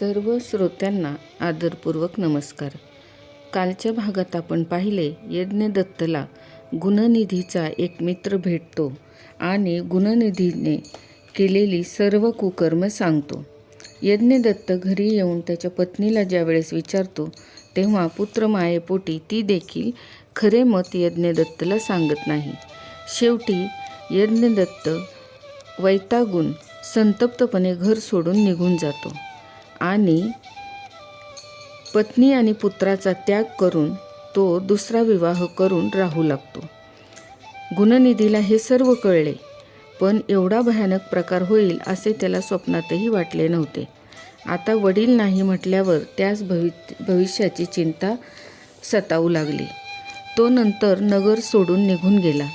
सर्व श्रोत्यांना आदरपूर्वक नमस्कार. कालच्या भागात आपण पाहिले यज्ञदत्तला गुणनिधीचा एक मित्र भेटतो आणि गुणनिधीने केलेली सर्व कुकर्म सांगतो. यज्ञदत्त घरी येऊन त्याच्या पत्नीला ज्यावेळेस विचारतो तेव्हा पुत्रमायेपोटी ती देखील खरे मत यज्ञदत्तला सांगत नाही. शेवटी यज्ञदत्त वैतागून संतप्तपणे घर सोडून निघून जातो. आणि पत्नी आणि पुत्राचा त्याग करून तो दुसरा विवाह करून राहू लागतो. गुणनिधीला हे सर्व कळले पण एवढा भयानक प्रकार होईल असे त्याला स्वप्नातही वाटले नव्हते. आता वडील नाही म्हटल्यावर त्यास भवि भविष्याची चिंता सतावू लागली. तो नंतर नगर सोडून निघून गेला.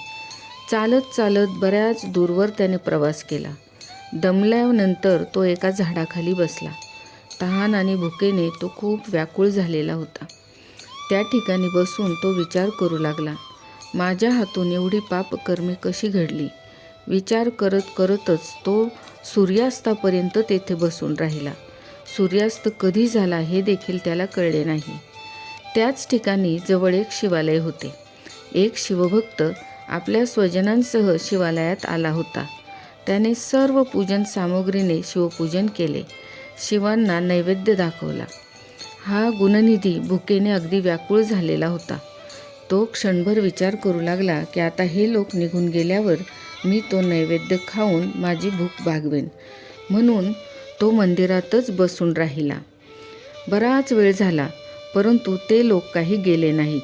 चालत चालत बऱ्याच दूरवर त्याने प्रवास केला. दमल्यानंतर तो एका झाडाखाली बसला. तहान आणि भुकेने तो खूप व्याकुळ झालेला होता. त्या ठिकाणी बसून तो विचार करू लागला माझ्या हातून एवढी पापकर्मे कशी घडली? विचार करत करतच तो सूर्यास्तापर्यंत तेथे बसून राहिला. सूर्यास्त कधी झाला हे देखील त्याला कळले नाही. त्याच ठिकाणी जवळ एक शिवालय होते. एक शिवभक्त आपल्या स्वजनांसह शिवालयात आला होता. त्याने सर्व पूजन सामग्रीने शिवपूजन केले. शिवांना नैवेद्य दाखवला. हा गुणनिधी भुकेने अगदी व्याकुळ झालेला होता. तो क्षणभर विचार करू लागला की आता हे लोक निघून गेल्यावर मी तो नैवेद्य खाऊन माझी भूक भागवेन. म्हणून तो मंदिरातच बसून राहिला. बराच वेळ झाला परंतु ते लोक काही गेले नाहीत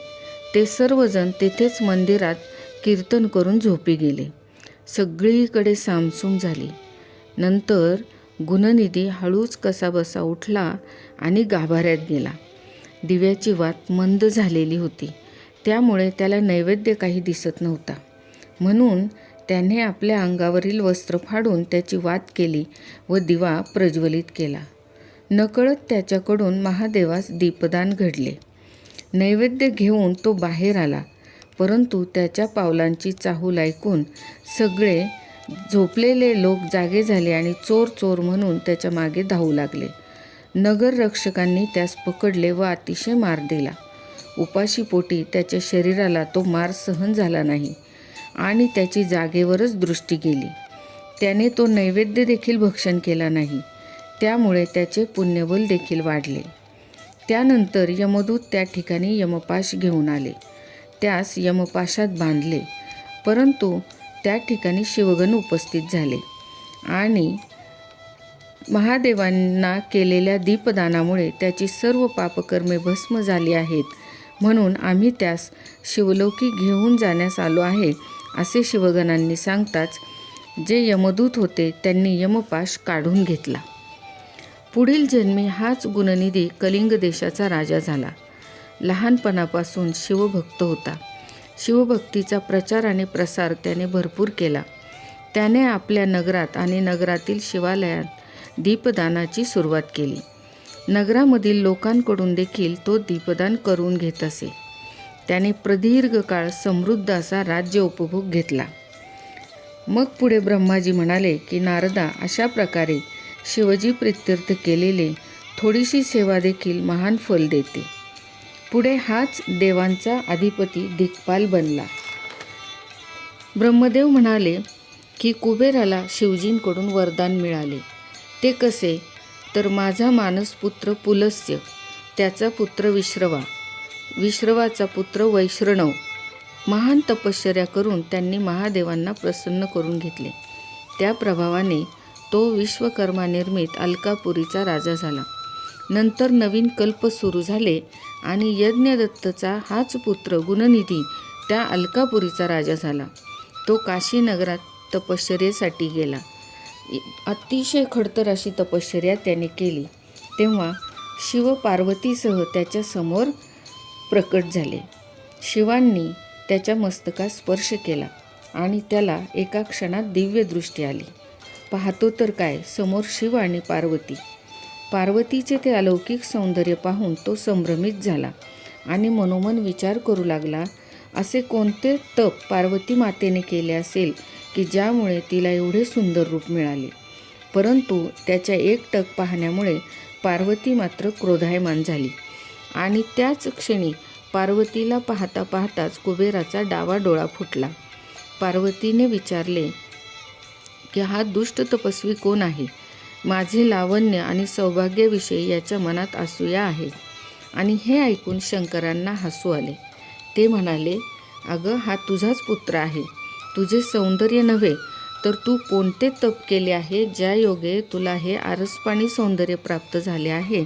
ते सर्वजण तेथेच मंदिरात कीर्तन करून झोपी गेले. सगळीकडे सामसूम झाली. नंतर गुणनिधी हळूच कसाबसा उठला आणि गाभाऱ्यात गेला. दिव्याची वात मंद झालेली होती. त्यामुळे त्याला नैवेद्य काही दिसत नव्हता. म्हणून त्याने आपल्या अंगावरील वस्त्र फाडून त्याची वात केली व दिवा प्रज्वलित केला. नकळत त्याच्याकडून महादेवास दीपदान घडले. नैवेद्य घेऊन तो बाहेर आला परंतु त्याच्या पावलांची चाहूल ऐकून सगळे झोपलेले लोक जागे झाले आणि चोर चोर म्हणून त्याच्यामागे धावू लागले. नगर रक्षकांनी त्यास पकडले व अतिशय मार दिला. उपाशीपोटी त्याच्या शरीराला तो मार सहन झाला नाही आणि त्याची जागेवरच दृष्टी गेली. त्याने तो नैवेद्य देखील भक्षण केला नाही. त्यामुळे त्याचे पुण्यबल देखील वाढले. त्यानंतर यमदूत त्या ठिकाणी यमपाश घेऊन आले. त्यास यमपाशात बांधले. परंतु त्या ठिकाणी शिवगण उपस्थित झाले. आणि महादेवांना केलेल्या दीपदानामुळे त्याची सर्व पापकर्मे भस्म झाली आहेत. म्हणून आम्ही त्यास शिवलोकी घेऊन जाण्यास आलो आहे असे शिवगणांनी सांगताच जे यमदूत होते त्यांनी यमपाश काढून घेतला. पुढील जन्मी हाच गुणनिधी कलिंग देशाचा राजा झाला. लहानपणापासून शिवभक्त होता. शिवभक्तीचा प्रचार आणि प्रसार त्याने भरपूर केला. त्याने आपल्या नगरात आणि नगरातील शिवालयात दीपदानाची सुरुवात केली. नगरामधील लोकांकडून देखील तो दीपदान करून घेत असे. त्याने प्रदीर्घ काळ समृद्ध असा राज्य उपभोग घेतला. मग पुढे ब्रह्माजी म्हणाले की नारदा अशा प्रकारे शिवजी प्रित्यर्थ केलेले थोडीशी सेवा देखील महान फल देते. पुढे हाच देवांचा अधिपती दिग्पाल बनला. ब्रह्मदेव म्हणाले की कुबेराला शिवजींकडून वरदान मिळाले. ते कसे? तर माझा मानसपुत्र पुलस्य त्याचा पुत्र विश्रवा. विश्रवाचा पुत्र वैश्रणव महान तपश्चर्या करून त्यांनी महादेवांना प्रसन्न करून घेतले. त्या प्रभावाने तो विश्वकर्मा निर्मित अलकापुरीचा राजा झाला. नंतर नवीन कल्प सुरू झाले आणि यज्ञदत्तचा हाच पुत्र गुणनिधी त्या अलकापुरीचा राजा झाला. तो काशीनगरात तपश्चर्येसाठी गेला. अतिशय खडतर अशी तपश्चर्या त्याने केली. तेव्हा शिव पार्वतीसह त्याच्यासमोर प्रकट झाले. शिवांनी त्याच्या मस्तकास स्पर्श केला आणि त्याला एका क्षणात दिव्य दृष्टी आली. पाहतो तर काय समोर शिव आणि पार्वती. पार्वतीचे ते अलौकिक सौंदर्य पाहून तो संभ्रमित झाला आणि मनोमन विचार करू लागला असे कोणते तप पार्वती मातेने केले असेल की ज्यामुळे तिला एवढे सुंदर रूप मिळाले? परंतु त्याच्या एक टक पाहण्यामुळे पार्वती मात्र क्रोधायमान झाली आणि त्याच क्षणी पार्वतीला पाहता पाहताच कुबेराचा डावा डोळा फुटला. पार्वतीने विचारले की हा दुष्ट तपस्वी कोण आहे? माझे लावण्य आणि सौभाग्याविषयी याच्या मनात असूया आहे. आणि हे ऐकून शंकरांना हसू आले. ते म्हणाले अगं हा तुझाच पुत्र आहे. तुझे सौंदर्य नव्हे तर तू कोणते तप केले आहे ज्या योगे तुला हे आरसपाणी सौंदर्य प्राप्त झाले आहे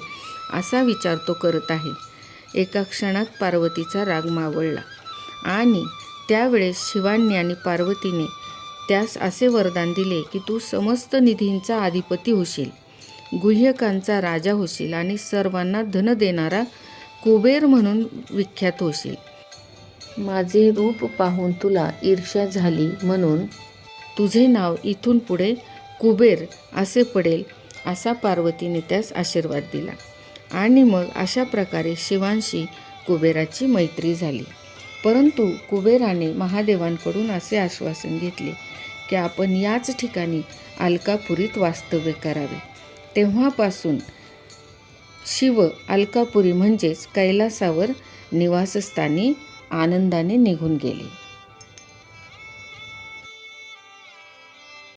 असा विचार तो करत आहे. एका क्षणात पार्वतीचा राग मावळला. आणि त्यावेळेस शिवांनी आणि पार्वतीने त्यास असे वरदान दिले की तू समस्त निधींचा अधिपती होशील गुह्यकांचा राजा होशील आणि सर्वांना धन देणारा कुबेर म्हणून विख्यात होशील. माझे रूप पाहून तुला ईर्ष्या झाली म्हणून तुझे नाव इथून पुढे कुबेर असे पडेल असा पार्वतीने त्यास आशीर्वाद दिला. आणि मग अशा प्रकारे शिवांशी कुबेराची मैत्री झाली. परंतु कुबेराने महादेवांकडून असे आश्वासन घेतले की आपण याच ठिकाणी अलकापुरीत वास्तव्य करावे. तेव्हापासून शिव अलकापुरी म्हणजेच कैलासावर निवासस्थानी आनंदाने निघून गेले.